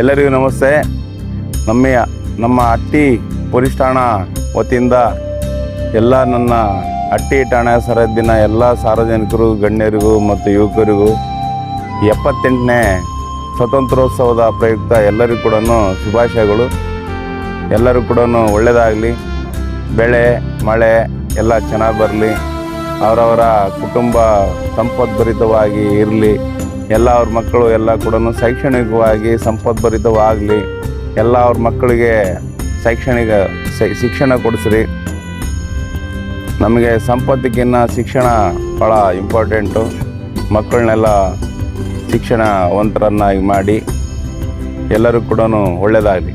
ಎಲ್ಲರಿಗೂ ನಮಸ್ತೆ. ನಮ್ಮ ನಮ್ಮ ಅಟ್ಟಿ ಪೊಲೀಸ್ ಠಾಣಾ ವತಿಯಿಂದ ಎಲ್ಲ ನನ್ನ ಅಟ್ಟಿ ಠಾಣೆ ಸರದಿನ ಎಲ್ಲ ಸಾರ್ವಜನಿಕರು, ಗಣ್ಯರಿಗೂ ಮತ್ತು ಯುವಕರಿಗೂ ಎಪ್ಪತ್ತೆಂಟನೇ ಸ್ವತಂತ್ರೋತ್ಸವದ ಪ್ರಯುಕ್ತ ಎಲ್ಲರಿಗೂ ಕೂಡ ಶುಭಾಶಯಗಳು. ಎಲ್ಲರೂ ಕೂಡ ಒಳ್ಳೆಯದಾಗಲಿ ಬೆಳೆ, ಮಳೆ ಎಲ್ಲ ಚೆನ್ನಾಗಿ ಬರಲಿ. ಅವರವರ ಕುಟುಂಬ ಸಂಪದ್ಭರಿತವಾಗಿ ಇರಲಿ. ಎಲ್ಲ ಅವ್ರ ಮಕ್ಕಳು ಎಲ್ಲ ಕೂಡ ಶೈಕ್ಷಣಿಕವಾಗಿ ಸಂಪದ್ಭರಿತವಾಗಲಿ ಎಲ್ಲ ಅವ್ರ ಮಕ್ಕಳಿಗೆ ಶೈಕ್ಷಣಿಕ ಶಿಕ್ಷಣ ಕೊಡಿಸ್ರಿ. ನಮಗೆ ಸಂಪತ್ತಿಗಿನ್ನ ಶಿಕ್ಷಣ ಭಾಳ ಇಂಪಾರ್ಟೆಂಟು ಮಕ್ಕಳನ್ನೆಲ್ಲ ಶಿಕ್ಷಣವಂತರನ್ನಾಗಿ ಮಾಡಿ ಎಲ್ಲರೂ ಕೂಡ ಒಳ್ಳೆಯದಾಗಲಿ